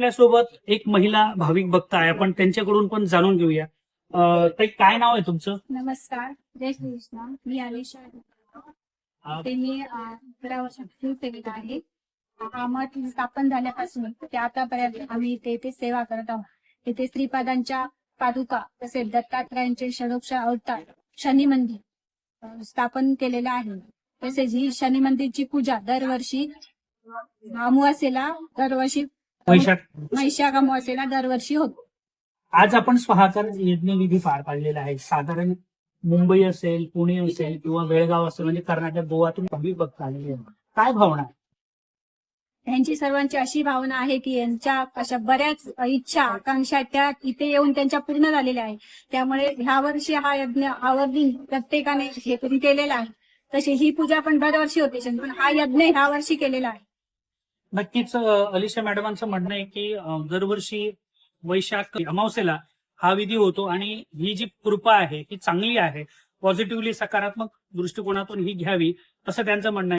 आपल्यासोबत एक महिला भाविक भक्त आहे. आपण त्यांच्याकडून पण जाणून घेऊया. ताई काय नाव आहे तुमचं? नमस्कार. जय श्री कृष्ण मी अलिशा अं, ते मी अकरा वर्षापासून सेविक आहे. मठ स्थापन झाल्यापासून ते आतापर्यंत आम्ही इथे इथे सेवा करत आहोत. इथे श्रीपादांच्या पादुका तसेच दत्तात्रयांचे षडोक्ष अवतार शनी मंदिर स्थापन केलेलं आहे. तसेच ही शनी मंदिरची पूजा दरवर्षी अमावास्येला दरवर्षी वैशाख वैशाख अमावास्येला दरवर्षी होतो. आज आपण स्वाहाकार यज्ञविधी पार पाडलेला आहे. साधारण मुंबई असेल पुणे असेल किंवा बेळगाव असेल म्हणजे कर्नाटक गोवातून आलेले आहेत. काय भावना आहे? त्यांची सर्वांची अशी भावना आहे की यांच्या अशा बऱ्याच इच्छा आकांक्षा त्या इथे येऊन त्यांच्या पूर्ण झालेल्या आहे त्यामुळे ह्या वर्षी हा यज्ञ आवर्जून प्रत्येकाने हे केलेला आहे. तशी ही पूजा पण दरवर्षी होते पण हा यज्ञ ह्या वर्षी केलेला आहे. नक्कीच अलिशा मॅडमांचं म्हणणं आहे की दरवर्षी वैशाख अमावस्येला हा विधी होतो आणि ही जी कृपा आहे ही चांगली आहे पॉझिटिव्हली सकारात्मक दृष्टिकोनातून ही घ्यावी असं त्यांचं म्हणणं आहे.